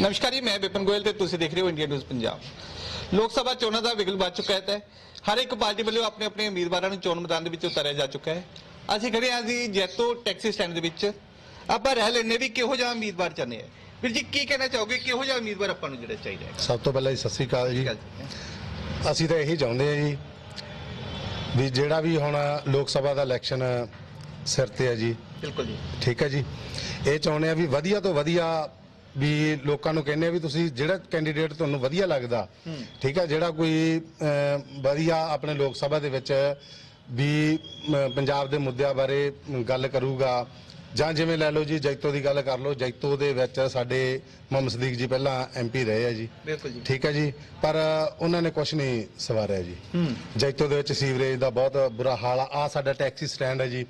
ਨਮਸਕਾਰ ਜੀ ਮੈਂ ਵਿਪਨ ਗੋਇਲ ਤੇ ਤੁਸੀਂ ਦੇਖ ਰਹੇ ਹੋ ਇੰਡੀਆ ਨਿਊਜ਼ ਪੰਜਾਬ। ਲੋਕ ਸਭਾ ਚੋਣਾਂ ਦਾ ਵਿਗਲ ਵੱਜ ਚੁੱਕਾ ਹੈ ਤੇ ਹਰ ਇੱਕ ਪਾਰਟੀ ਵੱਲੋਂ ਆਪਣੇ ਆਪਣੇ ਉਮੀਦਵਾਰਾਂ ਨੂੰ ਚੋਣ ਮੈਦਾਨ ਦੇ ਵਿੱਚ ਉਤਾਰਿਆ ਜਾ ਚੁੱਕਾ ਹੈ। ਅਸੀਂ ਖੜੇ ਹਾਂ ਜੀ ਜੈਤੋ ਟੈਕਸੀ ਸਟੈਂਡ ਦੇ ਵਿੱਚ। ਆਪਾਂ ਰਹਿ ਲੈਣੇ ਵੀ ਕਿਹੋ ਜਿਹਾ ਉਮੀਦਵਾਰ ਚਾਹੁੰਦੇ ਆ। ਵੀਰ ਜੀ ਕੀ ਕਹਿਣਾ ਚਾਹੋਗੇ? ਕਿਹੋ ਜਿਹਾ ਉਮੀਦਵਾਰ ਆਪਾਂ ਨੂੰ ਜਿਹੜਾ ਚਾਹੀਦਾ ਹੈ ਸਭ ਤੋਂ ਪਹਿਲਾਂ ਜੀ ਸਤਿ ਸ੍ਰੀ ਅਕਾਲ ਜੀ। ਅਸੀਂ ਤਾਂ ਇਹੀ ਚਾਹੁੰਦੇ ਹਾਂ ਜੀ ਵੀ ਜਿਹੜਾ ਵੀ ਹੁਣ ਲੋਕ ਸਭਾ ਦਾ ਇਲੈਕਸ਼ਨ ਸਿਰ ਤੇ ਹੈ ਜੀ। ਬਿਲਕੁਲ ਜੀ। ਠੀਕ ਹੈ ਜੀ। ਇਹ ਚਾਹੁੰਦੇ ਆ ਵੀ ਵਧੀਆ ਤੋਂ ਵਧੀਆ ਵੀ ਲੋਕਾਂ ਨੂੰ ਕਹਿੰਦੇ ਆ ਵੀ ਤੁਸੀਂ ਜਿਹੜਾ ਕੈਂਡੀਡੇਟ ਤੁਹਾਨੂੰ ਵਧੀਆ ਲੱਗਦਾ ਠੀਕ ਹੈ ਜਿਹੜਾ ਕੋਈ ਵਧੀਆ ਆਪਣੇ ਲੋਕ ਸਭਾ ਦੇ ਵਿੱਚ ਵੀ ਪੰਜਾਬ ਦੇ ਮੁੱਦਿਆਂ ਬਾਰੇ ਗੱਲ ਕਰੂਗਾ ਜਾਂ ਜਿਵੇਂ ਲੈ ਲਓ ਜੀ ਜੈਤੋ ਦੀ ਗੱਲ ਕਰ ਲਓ ਜੈਤੋ ਦੇ ਵਿੱਚ ਸਾਡੇ ਮੁਹੰਮਦ ਸਦੀਕ ਜੀ ਪਹਿਲਾਂ ਐਮਪੀ ਰਹੇ ਆ ਜੀ। ਬਿਲਕੁਲ ਜੀ। ਠੀਕ ਹੈ ਜੀ ਪਰ ਉਹਨਾਂ ਨੇ ਕੁਝ ਨਹੀਂ ਸਵਾਰਿਆ ਜੀ। ਜੈਤੋ ਦੇ ਵਿੱਚ ਸੀਵਰੇਜ ਦਾ ਬਹੁਤ ਬੁਰਾ ਹਾਲ ਆ। ਆ ਸਾਡਾ ਟੈਕਸੀ ਸਟੈਂਡ ਹੈ ਜੀ।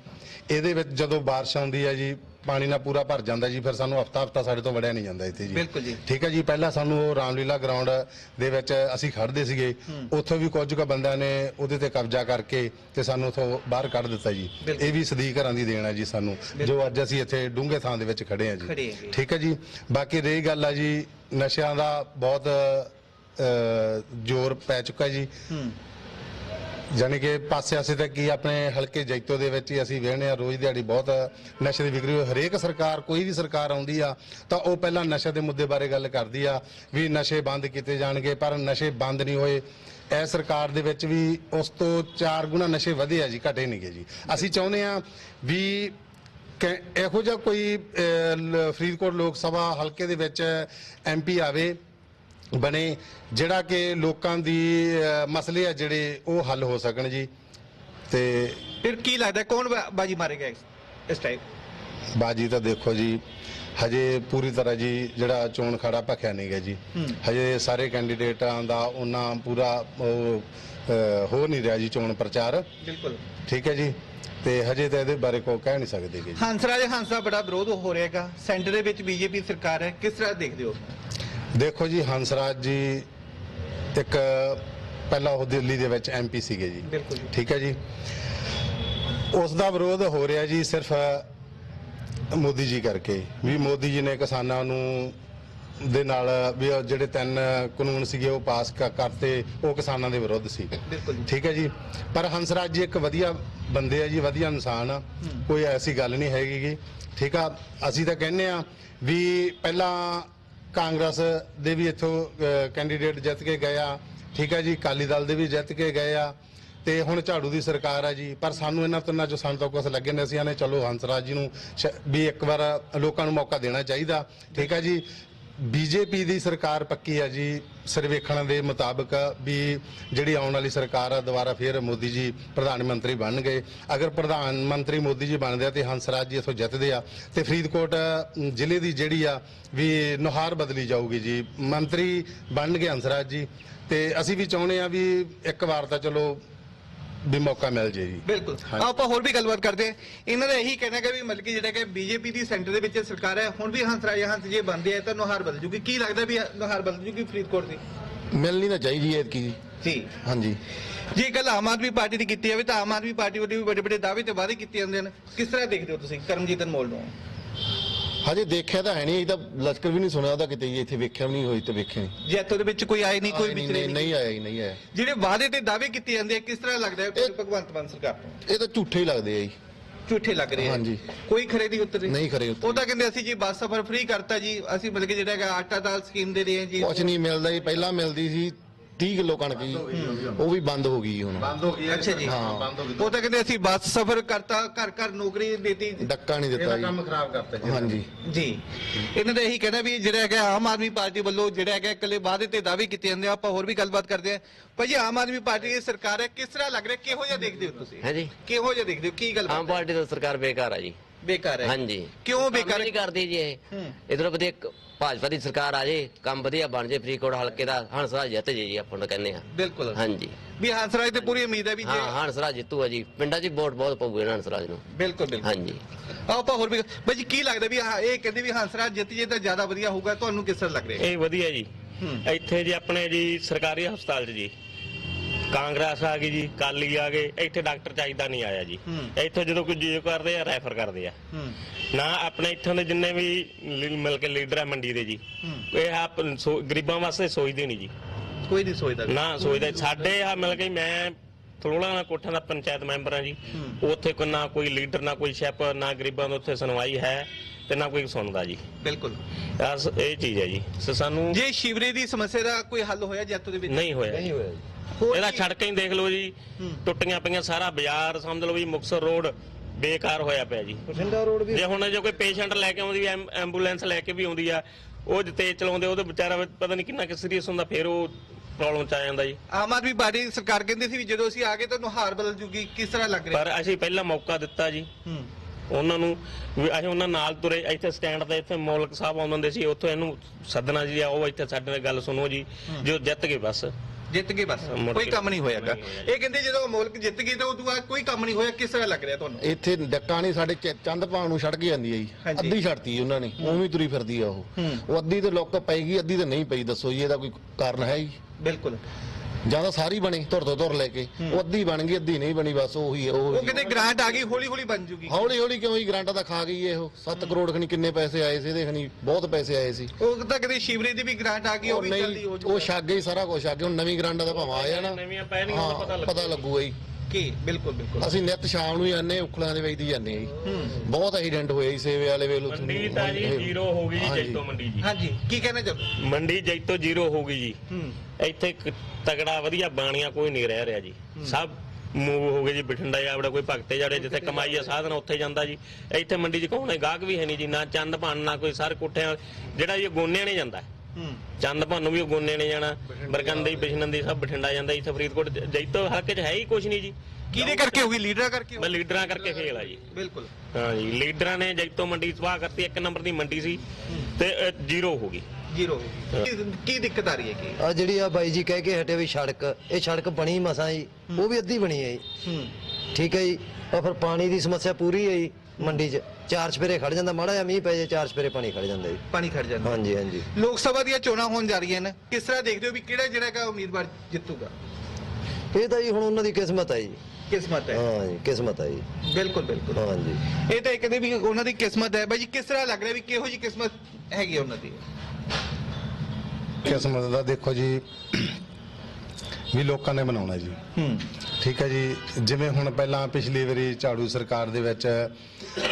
ਇਹਦੇ ਵਿੱਚ ਜਦੋਂ ਬਾਰਿਸ਼ ਆਉਂਦੀ ਹੈ ਜੀ ਪਾਣੀ ਨਾਲ ਪੂਰਾ ਭਰ ਜਾਂਦਾ ਜੀ ਫਿਰ ਸਾਨੂੰ ਹਫਤਾ ਹਫਤਾ ਸਾਡੇ ਤੋਂ ਵੜਿਆ ਨਹੀਂ ਜਾਂਦਾ ਇੱਥੇ ਜੀ। ਬਿਲਕੁਲ ਜੀ। ਠੀਕ ਹੈ ਜੀ ਪਹਿਲਾਂ ਸਾਨੂੰ ਉਹ ਰਾਮਲੀਲਾ ਗਰਾਊਂਡ ਦੇ ਵਿੱਚ ਅਸੀਂ ਖੜਦੇ ਸੀਗੇ। ਉੱਥੋਂ ਵੀ ਕੁਝ ਕੁ ਬੰਦਿਆਂ ਨੇ ਉਹਦੇ ਤੇ ਕਬਜ਼ਾ ਕਰਕੇ ਤੇ ਸਾਨੂੰ ਉੱਥੋਂ ਬਾਹਰ ਕੱਢ ਦਿੱਤਾ ਜੀ। ਇਹ ਵੀ ਸਦੀਕ ਘਰਾਂ ਦੀ ਦੇਣ ਹੈ ਜੀ ਸਾਨੂੰ ਜੋ ਅੱਜ ਅਸੀਂ ਇੱਥੇ ਡੂੰਘੇ ਥਾਂ ਦੇ ਵਿੱਚ ਖੜੇ ਹਾਂ ਜੀ। ਠੀਕ ਹੈ ਜੀ ਬਾਕੀ ਰਹੀ ਗੱਲ ਆ ਜੀ ਨਸ਼ਿਆਂ ਦਾ ਬਹੁਤ ਜ਼ੋਰ ਪੈ ਚੁੱਕਾ ਜੀ। ਹੂੰ ਜਾਣੀ ਕਿ ਪਾਸੇ ਆਸੇ ਤੱਕ ਕੀ ਆਪਣੇ ਹਲਕੇ ਜੈਤੋ ਦੇ ਵਿੱਚ ਹੀ ਅਸੀਂ ਵੇਖਦੇ ਆ, ਰੋਜ਼ ਦਿਹਾੜੀ ਬਹੁਤ ਨਸ਼ੇ ਦੀ ਵਿਕਰੀ ਹੋਈ। ਹਰੇਕ ਸਰਕਾਰ, ਕੋਈ ਵੀ ਸਰਕਾਰ ਆਉਂਦੀ ਆ, ਤਾਂ ਉਹ ਪਹਿਲਾਂ ਨਸ਼ੇ ਦੇ ਮੁੱਦੇ ਬਾਰੇ ਗੱਲ ਕਰਦੀ ਆ ਵੀ ਨਸ਼ੇ ਬੰਦ ਕੀਤੇ ਜਾਣਗੇ, ਪਰ ਨਸ਼ੇ ਬੰਦ ਨਹੀਂ ਹੋਏ ਇਹ ਸਰਕਾਰ ਦੇ ਵਿੱਚ ਵੀ ਉਸ ਤੋਂ 4 ਗੁਣਾ ਨਸ਼ੇ ਵਧੇ ਆ ਜੀ, ਘਟੇ ਨਹੀਂ ਨਹੀਂਗੇ ਜੀ ਅਸੀਂ ਚਾਹੁੰਦੇ ਆ ਵੀ ਇਹੋ ਜਿਹਾ ਕੋਈ ਫਰੀਦਕੋਟ ਲੋਕ ਸਭਾ ਹਲਕੇ ਦੇ ਵਿੱਚ ਐਮਪੀ ਆਵੇ ਬਣੇ ਜਿਹੜਾ ਕਿ ਲੋਕਾਂ ਦੀ ਮਸਲੇ ਆ ਜਿਹੜੇ ਉਹ ਹੱਲ ਹੋ ਸਕਣ ਜੀ। ਤੇ ਫਿਰ ਕੀ ਲੱਗਦਾ ਕੌਣ ਬਾ- ਬਾਜੀ ਮਾਰੇਗਾ ਇਸ- ਇਸ ਟਾਈਪ ਬਾਜੀ ਤਾਂ ਦੇਖੋ ਜੀ ਹਜੇ ਪੂਰੀ ਤਰ੍ਹਾਂ ਜੀ ਜਿਹੜਾ ਚੋਣ ਖੜਾ ਭਖਿਆ ਨਹੀਂ ਗਿਆ ਜੀ। ਹਜੇ ਸਾਰੇ ਕੈਂਡੀਡੇਟਾਂ ਦਾ ਉਹਨਾਂ ਪੂਰਾ ਉਹ ਹੋ ਨਹੀਂ ਰਿਹਾ ਜੀ ਚੋਣ ਪ੍ਰਚਾਰ। ਬਿਲਕੁਲ। ਠੀਕ ਹੈ ਜੀ? ਤੇ ਹਜੇ ਤਾਂ ਇਹਦੇ ਬਾਰੇ ਕੋਈ ਕਹਿ ਨਹੀਂ ਸਕਦੇ ਜੀ। ਹੰਸਰਾਜ ਹੰਸ ਦਾ ਬੜਾ ਵਿਰੋਧ ਹੋ ਰਿਹਾ ਹੈਗਾ। ਸੈਂਟਰ ਦੇ ਵਿੱਚ ਬੀਜੇਪੀ ਸਰਕਾਰ ਹੈ। ਕਿਸ ਤਰ੍ਹਾਂ ਦੇਖਦੇ ਹੋ? ਦੇਖੋ ਜੀ ਹੰਸਰਾਜ ਜੀ ਇੱਕ ਪਹਿਲਾਂ ਉਹ ਦਿੱਲੀ ਦੇ ਵਿੱਚ ਐਮਪੀ ਸੀਗੇ ਜੀ। ਬਿਲਕੁਲ ਠੀਕ ਹੈ ਜੀ। ਉਸ ਦਾ ਵਿਰੋਧ ਹੋ ਰਿਹਾ ਜੀ ਸਿਰਫ ਮੋਦੀ ਜੀ ਕਰਕੇ। ਵੀ ਮੋਦੀ ਜੀ ਨੇ ਕਿਸਾਨਾਂ ਨੂੰ ਦੇ ਨਾਲ ਵੀ ਉਹ ਜਿਹੜੇ ਤਿੰਨ ਕਾਨੂੰਨ ਸੀਗੇ ਉਹ ਪਾਸ ਕ- ਕਰਤੇ ਉਹ ਕਿਸਾਨਾਂ ਦੇ ਵਿਰੁੱਧ ਸੀ। ਬਿਲਕੁਲ ਠੀਕ ਹੈ ਜੀ। ਪਰ ਹੰਸਰਾਜ ਜੀ ਇੱਕ ਵਧੀਆ ਬੰਦੇ ਆ ਜੀ ਵਧੀਆ ਇਨਸਾਨ ਆ। ਕੋਈ ਐਸੀ ਗੱਲ ਨਹੀਂ ਹੈਗੀ ਗੀ। ਠੀਕ ਆ ਅਸੀਂ ਤਾਂ ਕਹਿੰਦੇ ਆ ਵੀ ਪਹਿਲਾਂ ਕਾਂਗਰਸ ਦੇ ਵੀ ਇੱਥੋਂ ਕੈਂਡੀਡੇਟ ਜਿੱਤ ਕੇ ਗਏ ਆ। ਠੀਕ ਆ ਜੀ, ਅਕਾਲੀ ਦਲ ਦੇ ਵੀ ਜਿੱਤ ਕੇ ਗਏ ਆ। ਤੇ ਹੁਣ ਝਾੜੂ ਦੀ ਸਰਕਾਰ ਆ ਜੀ। ਪਰ ਸਾਨੂੰ ਇਹਨਾਂ ਤਿੰਨਾਂ ਚੋਂ ਸਾਨੂੰ ਤਾਂ ਕੁਝ ਲੱਗੇ ਨੇ ਅਸੀਂ ਆਨੇ ਚਲੋ ਹੰਸਰਾਜ ਜੀ ਨੂੰ ਵੀ ਇੱਕ ਵਾਰ ਲੋਕਾਂ ਨੂੰ ਮੌਕਾ ਦੇਣਾ ਚਾਹੀਦਾ। ਠੀਕ ਆ ਜੀ। ਬੀਜੇਪੀ ਦੀ ਸਰਕਾਰ ਪੱਕੀ ਆ ਜੀ ਸਰਵੇਖਣਾਂ ਦੇ ਮੁਤਾਬਕ ਵੀ ਜਿਹੜੀ ਆਉਣ ਵਾਲੀ ਸਰਕਾਰ ਆ, ਦੁਬਾਰਾ ਫਿਰ ਮੋਦੀ ਜੀ ਪ੍ਰਧਾਨ ਮੰਤਰੀ ਬਣ ਗਏ। ਅਗਰ ਪ੍ਰਧਾਨ ਮੰਤਰੀ ਮੋਦੀ ਜੀ ਬਣਦੇ ਆ ਤੇ ਹੰਸਰਾਜ ਜੀ ਇਥੋਂ ਜਿੱਤਦੇ ਆ, ਤੇ ਫਰੀਦਕੋਟ ਜ਼ਿਲ੍ਹੇ ਦੀ ਜਿਹੜੀ ਆ ਵੀ ਨੁਹਾਰ ਬਦਲੀ ਜਾਊਗੀ ਜੀ। ਮੰਤਰੀ ਬਣਨਗੇ ਹੰਸਰਾਜ ਜੀ, ਤੇ ਅਸੀਂ ਵੀ ਚਾਹੁੰਦੇ ਆ ਵੀ ਇੱਕ ਵਾਰ ਤਾਂ ਚਲੋ ਵੀ ਮੌਕਾ ਮਿਲ ਜੇ ਜੀ। ਬਿਲਕੁਲ। ਹਾਂਜੀ। ਆਪਾਂ ਹੋਰ ਵੀ ਗੱਲਬਾਤ ਕਰਦੇ ਹਾਂ। ਇਹਨਾਂ ਦਾ ਇਹੀ ਕਹਿਣਾ ਹੈ ਕਿ ਵੀ ਮਤਲਬ ਕਿ ਜਿਹੜਾ ਕਿ ਬੀਜੇਪੀ ਦੀ ਸੈਂਟਰ ਦੇ ਵਿੱਚ ਸਰਕਾਰ ਹੈ ਹੁਣ ਵੀ ਹੰਸਰਾਜ ਹੰਸ ਜੇ ਬੰਦੇ ਆ ਤਾਂ ਨੁਹਾਰ ਬਦਲ ਜੂਗੀ। ਕੀ ਲੱਗਦਾ ਵੀ ਨੁਹਾਰ ਬਦਲ ਜੂਗੀ ਫਰੀਦਕੋਟ ਦੀ? ਮਿਲਣੀ ਤਾਂ ਚਾਹੀਦੀ ਹੈ ਕੀ ਜੀ। ਹਾਂਜੀ। ਜੇ ਗੱਲ ਆਮ ਆਦਮੀ ਪਾਰਟੀ ਦੀ ਕੀਤੀ ਜਾਵੇ ਤਾਂ ਆਮ ਆਦਮੀ ਪਾਰਟੀ ਵੱਲੋਂ ਵੀ ਵੱਡੇ ਵੱਡੇ ਦਾਅਵੇ ਤੇ ਵਾਅਦੇ ਕੀਤੇ ਜਾਂਦੇ ਨੇ ਕਿਸ ਤਰ੍ਹਾਂ ਦੇਖਦੇ ਹੋ ਤੁਸੀਂ ਕਰਮਜੀਤ ਅਨਮੋਲ ਨੂੰ? ਹਜੇ ਦੇਖਿਆ ਤਾਂ ਹੈ ਨਹੀਂ ਇਹ ਤਾਂ ਲਸ਼ਕਰ ਵੀ ਨਹੀਂ ਸੁਣਿਆ ਉਹਦਾ ਕਿਤੇ ਜੀ, ਇੱਥੇ ਵੇਖਿਆ ਵੀ ਨਹੀਂ ਹੋਈ ਤੇ ਵੇਖਿਆ ਨਹੀਂ। ਜੈਤੋ ਦੇ ਵਿੱਚ ਕੋਈ ਆਏ ਨਹੀਂ ਕੋਈ ਨਹੀਂ ਵਿਚਰੇ ਨਹੀਂ- ਨਹੀਂ ਨਹੀਂ ਆਇਆ ਜੀ ਨਹੀਂ ਆਇਆ ਜਿਹੜੇ ਵਾਅਦੇ ਤੇ ਦਾਅਵੇ ਕੀਤੇ ਜਾਂਦੇ ਆ ਕਿਸ ਤਰ੍ਹਾਂ ਲੱਗਦਾ ਹੈ ਇਹ- ਭਗਵੰਤ ਮਾਨ ਸਰਕਾਰ ਤੋਂ? ਇਹ ਤਾਂ ਝੂਠੇ ਹੀ ਲੱਗਦੇ ਆ ਜੀ। ਝੂਠੇ ਲੱਗ ਰਹੇ ਆ। ਹਾਂਜੀ। ਕੋਈ ਖਰੇ ਦੀ ਉੱਤਰ? ਨਹੀਂ ਖਰੇ ਉੱਤਰ। ਉਹ ਤਾਂ ਕਹਿੰਦੇ ਅਸੀਂ ਜੀ ਬੱਸ ਸਫ਼ਰ ਫ੍ਰੀ ਕਰਤਾ ਜੀ ਅਸੀਂ ਮਤਲਬ ਕਿ ਜਿਹੜਾ ਹੈਗਾ ਆਟਾ ਦਾਲ ਸਕੀਮ ਦੇ ਰਹੇ ਹਾਂ ਜੀ। ਕੁਛ ਨਹੀਂ ਮਿਲਦਾ ਜੀ ਪਹਿਲਾਂ ਮਿਲਦੀ ਸੀ 30 ਕਿਲੋ ਕਣਕ ਜੀ। ਉਹ ਵੀ ਬੰਦ ਹੋ ਗਈ ਹੁਣ। ਬੰਦ ਹੋ ਗਈ ਅੱਛਾ ਜੀ। ਹਾਂ। ਬੰਦ ਹੋ ਗਈ। ਉਹ ਤਾਂ ਕਹਿੰਦੇ ਅਸੀਂ ਬੱਸ ਸਫ਼ਰ ਕਰਤਾ ਘਰ ਘਰ ਨੌਕਰੀ ਦੇਤੀ। ਡੱਕਾ ਨਹੀਂ ਦਿੱਤਾ ਕੰਮ ਜੀ। ਖਰਾਬ ਕਰਤਾ ਜੀ। ਹਾਂਜੀ। ਜੀ। ਇਹਨਾਂ ਦਾ ਇਹੀ ਕਹਿਣਾ ਵੀ ਜਿਹੜਾ ਹੈਗਾ ਆਮ ਆਦਮੀ ਪਾਰਟੀ ਵੱਲੋਂ ਜਿਹੜਾ ਹੈਗਾ ਇਕੱਲੇ ਵਾਅਦੇ ਤੇ ਦਾਅਵੇ ਕੀਤੇ ਜਾਂਦੇ ਆ ਆਪਾਂ ਹੋਰ ਵੀ ਗੱਲਬਾਤ ਕਰਦੇ ਆ। ਭਾਜੀ ਆਮ ਆਦਮੀ ਪਾਰਟੀ ਦੀ ਸਰਕਾਰ ਹੈ ਕਿਸ ਤਰ੍ਹਾਂ ਲੱਗ ਰਿਹਾ? ਕਿਹੋ ਜਿਹਾ ਦੇਖਦੇ ਹੋ ਤੁਸੀਂ? ਹੈ ਜੀ। ਕਿਹੋ ਜਿਹਾ ਦੇਖਦੇ ਹੋ? ਕੀ ਗੱਲ ਆਮ ਪਾਰਟੀ ਦੀ ਸਰਕਾਰ ਬੇਕਾਰ ਆ ਜੀ। ਬੇਕਾਰ ਹੈ। ਹਾਂਜੀ। ਕਿਉਂ ਬੇਕਾਰ ਨਹੀਂ ਕਰਦੀ ਜੀ ਇਹ। ਹੂੰ। ਇਧਰੋਂ ਭਾਜਪਾ ਦੀ ਸਰਕਾਰ ਆ ਜੇ ਕੰਮ ਵਧੀਆ ਬਣ ਜੇ ਫਰੀਦਕੋਟ ਹਲਕੇ ਦਾ ਹੰਸਰਾ ਜਿੱਤ ਜੇ ਜੀ ਆਪਾਂ ਨੂੰ ਕਹਿੰਦੇ ਆ ਬਿਲਕੁਲ। ਹਾਂਜੀ। ਵੀ ਹੰਸਰਾਜ ਤੇ ਪੂਰੀ ਉਮੀਦ ਹੈ ਵੀ ਹਾਂ ਜੇ ਹੰਸਰਾ ਜਿੱਤੂ ਆ ਜੀ। ਪਿੰਡਾਂ 'ਚ ਹੀ ਵੋਟ ਬਹੁਤ ਪਊਗੀ ਇਹਨਾਂ ਹੰਸਰਾਜ ਨੂੰ। ਬਿਲਕੁਲ ਬਿਲਕੁਲ। ਹਾਂਜੀ। ਆਓ ਆਪਾਂ ਹੋਰ ਵੀ ਭਾਜੀ ਕੀ ਲੱਗਦਾ ਵੀ ਇਹ ਕਹਿੰਦੇ ਵੀ ਹੰਸਰਾਜ ਜਿੱਤ ਜੇ ਤਾਂ ਜ਼ਿਆਦਾ ਵਧੀਆ ਹੋਊਗਾ ਤੁਹਾਨੂੰ ਕਿਸ ਤਰ੍ਹਾਂ ਲੱਗ ਰਿਹਾ? ਇਹ ਵਧੀਆ ਜੀ। ਇੱਥੇ ਜੀ ਆਪਣੇ ਜੀ ਸਰਕਾਰੀ ਹਸਪਤਾਲ 'ਚ ਜੀ। ਕਾਂਗਰਸ ਆ ਗਈ ਜੀ ਕਾਲੀ ਆ ਗਏ ਇੱਥੇ ਡਾਕਟਰ ਚਾਹੀਦਾ ਨਹੀਂ ਆਇਆ ਜੀ। ਇੱਥੇ ਜਦੋਂ ਕੋਈ ਜੀ ਕਰਦੇ ਆ ਰੈਫਰ ਕਰਦੇ ਆ। ਨਾ ਆਪਣੇ ਇੱਥੋਂ ਦੇ ਜਿੰਨੇ ਵੀ ਲੀ- ਮਿਲ ਕੇ ਲੀਡਰ ਆ ਮੰਡੀ ਦੇ ਜੀ। ਇਹ ਆਪ ਸੋ- ਗਰੀਬਾਂ ਵਾਸਤੇ ਸੋਚਦੇ ਨਹੀਂ ਜੀ। ਕੋਈ ਨਹੀਂ ਸੋਚਦਾ। ਨਾ ਸੋਚਦੇ ਸਾਡੇ ਆ ਮਿਲ ਕੇ ਮੈਂ ਥਲੋੜਾ ਨਾਲ ਕੋਠਾਂ ਦਾ ਪੰਚਾਇਤ ਮੈਂਬਰ ਆ ਜੀ। ਉੱਥੇ ਕੋਈ ਨਾ ਕੋਈ ਲੀਡਰ ਨਾ ਕੋਈ ਸ਼ੈਪ ਨਾ ਗਰੀਬਾਂ ਦੀ ਉੱਥੇ ਸੁਣਵਾਈ ਹੈ। ਤੇ ਨਾ ਕੋਈ ਸੁਣਦਾ ਜੀ। ਬਿਲਕੁਲ। ਬਸ ਇਹ ਚੀਜ਼ ਹੈ ਜੀ। ਸੋ ਸਾਨੂੰ ਜੇ ਸ਼ਿਵਰੇ ਦੀ ਸਮੱਸਿਆ ਦਾ ਕੋਈ ਹੱਲ ਹੋਇਆ ਜੈਤੋ ਦੇ ਵਿੱਚ? ਨਹੀਂ ਹੋਇਆ ਨਹੀਂ ਹੋਇਆ ਜੀ। ਹੋਰ ਇਹਦਾ ਕੀ- ਸੜਕਾਂ ਹੀ ਦੇਖ ਲਓ ਜੀ। ਹੂੰ। ਟੁੱਟੀਆਂ ਪਈਆਂ ਸਾਰਾ ਬਾਜ਼ਾਰ ਸਮਝ ਲਓ ਵੀ ਮੁਕਤਸਰ ਰੋਡ ਬੇਕਾਰ ਹੋਇਆ ਪਿਆ ਜੀ। ਬਠਿੰਡਾ ਰੋਡ ਵੀ ਜੇ ਹੁਣ ਜੇ ਕੋਈ ਪੇਸ਼ੈਂਟ ਲੈ ਕੇ ਆਉਂਦੀ ਐਮ- ਐਂਬੂਲੈਂਸ ਲੈ ਕੇ ਵੀ ਆਉਂਦੀ ਆ ਉਹ ਜੇ ਤੇਜ਼ ਚਲਾਉਂਦੇ ਉਹਦੇ ਵਿਚਾਰਾ ਪਤਾ ਨਹੀਂ ਕਿੰਨਾ ਕਿ ਸੀਰੀਅਸ ਹੁੰਦਾ ਫਿਰ ਉਹ ਪ੍ਰੋਬਲਮ ਚ ਆ ਜਾਂਦਾ ਜੀ। ਆਮ ਆਦਮੀ ਪਾਰਟੀ ਸਰਕਾਰ ਕਹਿੰਦੀ ਸੀ ਵੀ ਜਦੋਂ ਅਸੀਂ ਆ ਗਏ ਤੁਹਾਨੂੰ ਹਾਰ ਬਦਲ ਜੂਗੀ ਕਿਸ ਤਰ੍ਹਾਂ ਲੱਗ ਰਿਹਾ? ਪਰ ਅਸੀਂ ਪਹਿਲਾਂ ਮੌਕਾ ਦਿੱਤਾ ਜੀ। ਹੂੰ। ਉਹਨਾਂ ਨੂੰ ਵੀ ਅਸੀਂ ਉਹਨਾਂ ਨਾਲ ਤੁਰੇ ਇੱਥੇ ਸਟੈਂਡ ਤੇ ਇੱਥੇ ਮੌਲਕ ਸਾਹਿਬ ਆਉਂਦੇ ਹੁੰਦੇ ਸੀ ਉੱਥੋਂ ਇਹਨੂੰ ਸੱਦਣਾ ਜੀ ਆਓ ਇੱਥੇ ਸਾਡੇ ਨਾਲ ਗੱਲ ਸੁਣੋ ਜੀ ਜੋ ਜਿੱਤ ਗਏ ਬਸ। ਜਿੱਤ ਗਏ ਬਸ ਕੋਈ ਕੇ- ਕੰਮ ਨਹੀਂ ਹੋਇਆਗਾ। ਇਹ ਕਹਿੰਦੇ ਜਦੋਂ ਮੁਲਕ ਜਿੱਤ ਗਏ ਤਾਂ ਉਦੋਂ ਬਾਅਦ ਕੋਈ ਕੰਮ ਨਹੀਂ ਹੋਇਆ ਕਿਸ ਤਰ੍ਹਾਂ ਲੱਗ ਰਿਹਾ ਤੁਹਾਨੂੰ? ਇੱਥੇ ਡੱਕਾ ਨਹੀਂ ਸਾਡੇ ਚ- ਚੰਦ ਭਾਣ ਨੂੰ ਸੜਕ ਜਾਂਦੀ ਹੈ ਜੀ। ਹਾਂਜੀ। ਅੱਧੀ ਛੱਡਤੀ ਉਹਨਾਂ ਨੇ ਉਵੇਂ ਤੁਰੀ ਫਿਰਦੀ ਆ ਉਹ। ਉਹ ਅੱਧੀ ਤੇ ਲੋਕ ਪਏਗੀ ਅੱਧੀ ਤੇ ਨਹੀਂ ਪਈ ਦੱਸੋ ਜੀ ਇਹਦਾ ਕੋਈ ਕਾਰਨ ਹੈ ਜੀ? ਬਿਲਕੁਲ। ਜਾਂ ਤਾਂ ਸਾਰੀ ਬਣੀ ਧੁਰ ਤੋਂ ਧੁਰ ਲੈ ਕੇ। ਉਹ ਅੱਧੀ ਬਣ ਗਈ ਅੱਧੀ ਨਹੀਂ ਬਣੀ ਬਸ ਉਹੀ ਹੈ ਉਹ ਉਹ ਕਹਿੰਦੇ ਗ੍ਰਾਂਟ ਆ ਗਈ ਹੌਲੀ ਹੌਲੀ ਬਣ ਜੂਗੀ। ਹੌਲੀ ਹੌਲੀ ਕਿਉਂ ਜੀ ਗਰਾਂਟਾਂ ਤਾਂ ਖਾ ਗਈ ਇਹ 7 ਕਰੋੜ ਖਣੀ ਕਿੰਨੇ ਪੈਸੇ ਆਏ ਸੀ ਇਹਦੇ ਖਣੀ ਬਹੁਤ ਪੈਸੇ ਆਏ ਸੀ। ਉਹ ਤਾਂ ਕਹਿੰਦੇ ਸ਼ਿਵਰੇ ਦੀ ਵੀ ਗ੍ਰਾਂਟ ਆ ਗਈ ਉਹ ਉਹ ਵੀ ਜਲਦੀ ਹੋ ਜੂਗਾ। ਉਹ ਛੱਗ ਹੀ ਸਾਰਾ ਕੁਝ ਛੱਗ ਹੁਣ ਨਵੀਂ ਗਰਾਂਟਾਂ ਦਾ ਭਾਵੇਂ ਆਇਆ ਨਾ। ਨਵੀਆਂ ਪੈਣਗੀਆਂ ਉਹਦਾ ਪਤਾ ਹਾਂ ਲੱਗੂ। ਪਤਾ ਲੱਗੂਗਾ ਜੀ। ਕੀ ਬਿਲਕੁਲ ਬਿਲਕੁਲ। ਅਸੀਂ ਨਿੱਤ ਸ਼ਾਮ ਨੂੰ ਹੀ ਜਾਂਦੇ ਉਖਲਾਂ ਦੇ ਵੇਚਦੀ ਜਾਂਦੇ ਆ ਜੀ। ਬਹੁਤ ਐਕਸੀਡੈਂਟ ਹੋਏ ਜੀ ਸੇਵੇ ਵਾਲੇ ਵੇਲੋ ਮੰਡੀ ਤਾਂ ਜੀ ਜ਼ੀਰੋ ਹੋ ਗਈ ਜੀ। ਜੈਤੋ ਮੰਡੀ ਜੀ। ਹਾਂਜੀ ਕੀ ਕਹਿਣਾ ਚਾਹੁੰਦੇ ਮੰਡੀ ਜੈਤੋ ਜ਼ੀਰੋ ਹੋ ਗਈ ਜੀ। ਹੂੰ। ਇੱਥੇ ਤਗੜਾ ਵਧੀਆ ਬਾਣੀਆਂ ਕੋਈ ਨਹੀਂ ਰਹਿ ਰਿਹਾ ਜੀ। ਸਭ ਮੂਵ ਹੋ ਗਏ ਜੀ ਬਠਿੰਡਾ ਜਾਵੜਾ ਕੋਈ ਭਗਤੇ ਜਾੜੇ ਜਿੱਥੇ ਕਮਾਈ ਆ ਸਾਧਨ ਉੱਥੇ ਜਾਂਦਾ ਜੀ। ਇੱਥੇ ਮੰਡੀ 'ਚ ਕੌਣ ਹੈ? ਗਾਹਕ ਵੀ ਹੈ ਨਹੀਂ ਜੀ ਨਾ ਚੰਦ ਭਾਨ ਨਾ ਕੋਈ ਸਰ ਕੁੱਠਿਆਂ ਜਿਹੜਾ ਇਹ ਗੋਨਿਆਂ ਨੇ ਜਾਂਦਾ ਚੰਦ ਭਾਨ ਵੀ ਗੋਨੇ ਨੇ ਜਾਣਾ ਬਰਗੰਦੀ ਬਿਸ਼ਨੰਦੀ ਸਭ ਬਠਿੰਡਾ ਜਾਂਦਾ ਇੱਥੇ ਫਰੀਦਕੋਟ ਜੈਤੋ ਹਲਕੇ 'ਚ ਹੈ ਹੀ ਕੁਝ ਨਹੀਂ ਜੀ। ਕਿਹਦੇ ਕਰਕੇ ਹੋਗੀ ਲੀਡਰਾਂ ਕਰਕੇ ਬਸ ਲੀਡਰਾਂ ਕਰਕੇ ਫੇਲ ਆ ਜੀ। ਬਿਲਕੁਲ। ਹਾਂ ਜੀ ਲੀਡਰਾਂ ਨੇ ਜੈਤੋ ਮੰਡੀ ਸਵਾਹ ਕਰਤੀ ਇੱਕ ਨੰਬਰ ਦੀ ਮੰਡੀ ਸੀ ਤੇ ਜ਼ੀਰੋ ਹੋ ਗਈ। ਜ਼ੀਰੋ ਕੀ ਕੀ ਦਿੱਕਤ ਆ ਰਹੀ ਹੈ ਕੀ? ਆ ਜਿਹੜੀ ਆ ਬਾਈ ਜੀ ਕਹਿ ਕੇ ਹਟੇ ਵੀ ਸੜਕ ਇਹ ਸੜਕ ਬਣੀ ਮਸਾਂ ਜੀ ਉਹ ਵੀ ਅੱਧੀ ਬਣੀ ਹੈ ਜੀ। ਹੂੰ। ਠੀਕ ਹੈ ਜੀ ਆ ਫਿਰ ਪਾਣੀ ਦੀ ਸਮੱਸਿਆ ਪੂਰੀ ਹੈ ਜੀ। ਮੰਡੀ 'ਚ ਚਾਰ ਸਪੇਰੇ ਖੜ ਜਾਂਦਾ ਮਾੜਾ ਜਿਹਾ ਮੀਂਹ ਪੈ ਜੇ ਚਾਰ ਸਪੇਰੇ ਪਾਣੀ ਖੜ ਜਾਂਦਾ ਜੀ। ਪਾਣੀ ਖੜ ਜਾਂਦਾ। ਹਾਂਜੀ ਹਾਂਜੀ। ਲੋਕ ਸਭਾ ਦੀਆਂ ਚੋਣਾਂ ਹੋਣ ਜਾ ਰਹੀਆਂ ਨੇ ਕਿਸ ਤਰ੍ਹਾਂ ਦੇਖਦੇ ਹੋ ਵੀ ਕਿਹੜਾ ਜਿਹੜਾ ਹੈਗਾ ਉਮੀਦਵਾਰ ਜਿੱਤੂਗਾ? ਇਹ ਤਾਂ ਜੀ ਹੁਣ ਉਹਨਾਂ ਦੀ ਕਿਸਮਤ ਹੈ ਜੀ। ਕਿਸਮਤ ਹੈ। ਹਾਂ ਜੀ ਕਿਸਮਤ ਹੈ ਜੀ। ਬਿਲਕੁਲ ਬਿਲਕੁਲ। ਹਾਂਜੀ। ਇਹ ਤਾਂ ਇਹ ਕਹਿੰਦੇ ਵੀ ਉਹਨਾਂ ਦੀ ਕਿਸਮਤ ਹੈ। ਬਾਈ ਜੀ ਕਿਸ ਤਰ੍ਹਾਂ ਲੱਗ ਰਿਹਾ ਵੀ ਕਿਹੋ ਜੀ ਕਿਸਮਤ ਹੈਗੀ ਆ ਉਹਨਾਂ ਦੀ? ਕਿਸਮਤ ਦਾ ਦੇਖੋ ਜੀ ਵੀ ਲੋਕਾਂ ਨੇ ਬਣਾਉਣਾ ਜੀ। ਹੂੰ। ਠੀਕ ਹੈ ਜੀ। ਜਿਵੇਂ ਹੁਣ ਪਹਿਲਾਂ ਪਿਛਲੀ ਵਾਰੀ ਝਾੜੂ ਸਰਕਾਰ ਦੇ ਵਿੱਚ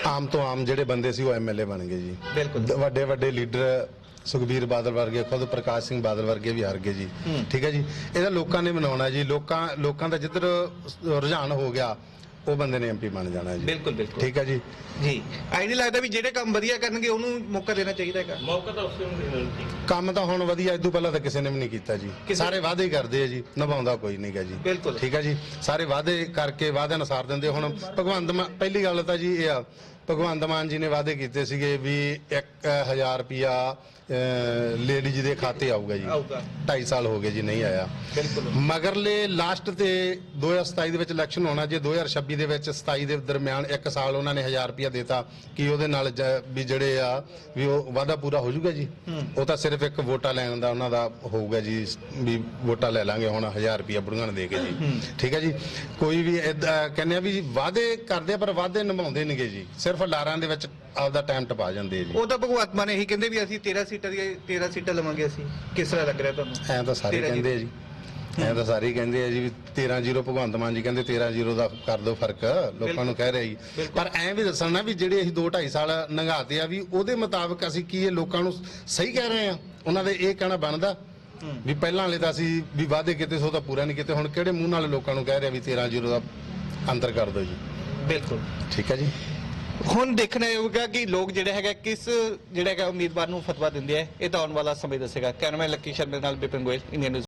ਆਮ ਤੋਂ ਆਮ ਜਿਹੜੇ ਬੰਦੇ ਸੀ ਉਹ ਐਮਐਲਏ ਬਣ ਗਏ ਜੀ। ਬਿਲਕੁਲ। ਵੱਡੇ ਵੱਡੇ ਲੀਡਰ ਸੁਖਬੀਰ ਬਾਦਲ ਵਰਗੇ ਖੁਦ ਪ੍ਰਕਾਸ਼ ਸਿੰਘ ਬਾਦਲ ਵਰਗੇ ਵੀ ਹਾਰ ਗਏ ਜੀ। ਠੀਕ ਹੈ ਜੀ। ਇਹਦਾ ਲੋਕਾਂ ਨੇ ਬਣਾਉਣਾ ਜੀ। ਲੋਕਾਂ ਲੋਕਾਂ ਦਾ ਜਿੱਧਰ ਰੁਝਾਨ ਹੋ ਗਿਆ ਉਹ ਬੰਦੇ ਨੇ ਐਮਪੀ ਬਣ ਜਾਣਾ ਜੀ। ਬਿਲਕੁਲ ਬਿਲਕੁਲ। ਠੀਕ ਹੈ ਜੀ? ਜੀ। ਆਈ ਨਹੀਂ ਲੱਗਦਾ ਵੀ ਜਿਹੜੇ ਕੰਮ ਵਧੀਆ ਕਰਨਗੇ ਉਹਨੂੰ ਮੌਕਾ ਦੇਣਾ ਚਾਹੀਦਾ ਹੈਗਾ। ਮੌਕਾ ਤਾਂ ਉਸੇ ਨੂੰ ਦੇਣਾ ਜੀ। ਕੰਮ ਤਾਂ ਹੁਣ ਵਧੀਆ ਇਦੋਂ ਪਹਿਲਾਂ ਤਾਂ ਕਿਸੇ ਨੇ ਵੀ ਨਹੀਂ ਕੀਤਾ ਜੀ। ਸਾਰੇ ਵਾਅਦੇ ਕਰਦੇ ਆ ਜੀ ਨਿਭਾਉਂਦਾ ਕੋਈ ਨਹੀਂਗਾ ਜੀ। ਬਿਲਕੁਲ। ਠੀਕ ਹੈ ਜੀ? ਸਾਰੇ ਵਾਅਦੇ ਕਰਕੇ ਵਾਅਦੇ ਅਨੁਸਾਰ ਦਿੰਦੇ ਹੁਣ ਭਗਵੰਤ ਮਾਨ ਪਹਿਲੀ ਗੱਲ ਤਾਂ ਜੀ ਇਹ ਆ ਭਗਵੰਤ ਮਾਨ ਜੀ ਨੇ ਵਾਅਦੇ ਕੀਤੇ ਸੀਗੇ ਵੀ 1000 ਰੁਪਿਆ ਲੇਡੀਜ਼ ਦੇ ਖਾਤੇ ਆਊਗਾ ਜੀ। ਆਊਗਾ। 2.5 ਸਾਲ ਹੋ ਗਏ ਜੀ ਨਹੀਂ ਆਇਆ। ਬਿਲਕੁਲ। ਮਗਰਲੇ ਲਾਸਟ ਤੇ 2027 ਦੇ ਵਿੱਚ ਇਲੈਕਸ਼ਨ ਹੋਣਾ ਜੇ 2026 ਦੇ ਵਿੱਚ 27 ਦੇ ਦਰਮਿਆਨ ਇੱਕ ਸਾਲ ਉਹਨਾਂ ਨੇ 1000 ਰੁਪਿਆ ਦੇਤਾ ਕਿ ਉਹਦੇ ਨਾਲ ਵੀ ਜਿਹੜੇ ਆ ਵੀ ਉਹ ਵਾਅਦਾ ਪੂਰਾ ਹੋ ਜਾਊਗਾ ਜੀ? ਉਹ ਤਾਂ ਸਿਰਫ ਇੱਕ ਵੋਟਾਂ ਲੈਣ ਦਾ ਉਹਨਾਂ ਦਾ ਹੋਊਗਾ ਜੀ ਵੀ ਵੋਟਾਂ ਲੈ ਲਾਂਗੇ ਹੁਣ 1000 ਰੁਪਿਆ ਬੁੜੀਆਂ ਨੂੰ ਦੇ ਕੇ ਜੀ। ਠੀਕ ਹੈ ਜੀ? ਕੋਈ ਵੀ ਕਹਿੰਦੇ ਆ ਵੀ ਵਾਅਦੇ ਕਰਦੇ ਆ ਪਰ ਵਾਅਦੇ ਨਿਭਾਉਂਦੇ ਨਹੀਂਗੇ ਜੀ। ਸਿਰਫ ਲਾਰਾਂ ਦੇ ਵਿੱਚ ਆਪਦਾ ਟਾਈਮ ਟਪਾ ਜਾਂਦੇ ਜੀ। ਉਹ ਤਾਂ ਭਗਵੰਤ ਮਾਨ ਇਹੀ ਕਹਿੰਦੇ ਵੀ ਅਸੀਂ 13 ਸੀਟਾਂ ਦੀ 13 ਸੀਟਾਂ ਲਵਾਂਗੇ ਅਸੀਂ। ਕਿਸ ਤਰ੍ਹਾਂ ਲੱਗ ਰਿਹਾ ਤੁਹਾਨੂੰ? ਐਂ ਤਾਂ ਸਾਰੇ ਕਹਿੰਦੇ ਆ ਜੀ। ਐਂ ਤਾਂ ਸਾਰੇ ਕਹਿੰਦੇ ਆ ਜੀ ਵੀ 13 ਜ਼ੀਰੋ ਭਗਵੰਤ ਮਾਨ ਜੀ ਕਹਿੰਦੇ 13 ਜ਼ੀਰੋ ਦਾ ਕਰ ਦਿਓ ਫ਼ਰਕ। ਲੋਕਾਂ ਨੂੰ ਕਹਿ ਰਹੇ ਜੀ। ਪਰ ਐਂ ਵੀ ਦੱਸਣਾ ਵੀ ਜਿਹੜੇ ਅਸੀਂ 2 2.5 ਸਾਲ ਨੰਗਾਤੇ ਆ ਵੀ ਉਹਦੇ ਮੁਤਾਬਕ ਅਸੀਂ ਕੀ ਇਹ ਲੋਕਾਂ ਨੂੰ ਸਹੀ ਕਹਿ ਰਹੇ ਆ? ਉਹਨਾਂ ਦੇ ਇਹ ਕਹਿਣਾ ਬਣਦਾ ਵੀ ਪਹਿਲਾਂ ਵਾਲੇ ਤਾਂ ਅਸੀਂ ਵੀ ਵਾਅਦੇ ਕੀਤੇ ਸੋ ਤਾਂ ਪੂਰਾ ਨਹੀਂ ਕੀਤੇ। ਹੁਣ ਕਿਹੜੇ ਮੂੰਹ ਨਾਲ ਲੋਕਾਂ ਨੂੰ ਕਹਿ ਰਹੇ ਵੀ 13 ਜ਼ੀਰੋ ਦਾ ਅੰਦਰ ਕਰ ਦਿਓ ਜੀ? ਬਿਲਕੁਲ। ਠੀਕ ਹੈ ਜੀ। ਹੁਣ ਦੇਖਣਾ ਹੋਊਗਾ ਕਿ ਲੋਕ ਜਿਹੜਾ ਹੈਗਾ, ਕਿਸ ਜਿਹੜਾ ਹੈਗਾ ਉਮੀਦਵਾਰ ਨੂੰ ਫਤਵਾ ਦਿੰਦੇ ਆ, ਇਹ ਤਾਂ ਆਉਣ ਵਾਲਾ ਸਮੇਂ ਦੱਸੇਗਾ। ਕੈਮਰਾਮੈਨ ਲੱਕੀ ਸ਼ਰਮੇ ਨਾਲ ਬਿਪਨ ਗੋਇਲ, ਇੰਡੀਅਨ ਨਿਊਜ਼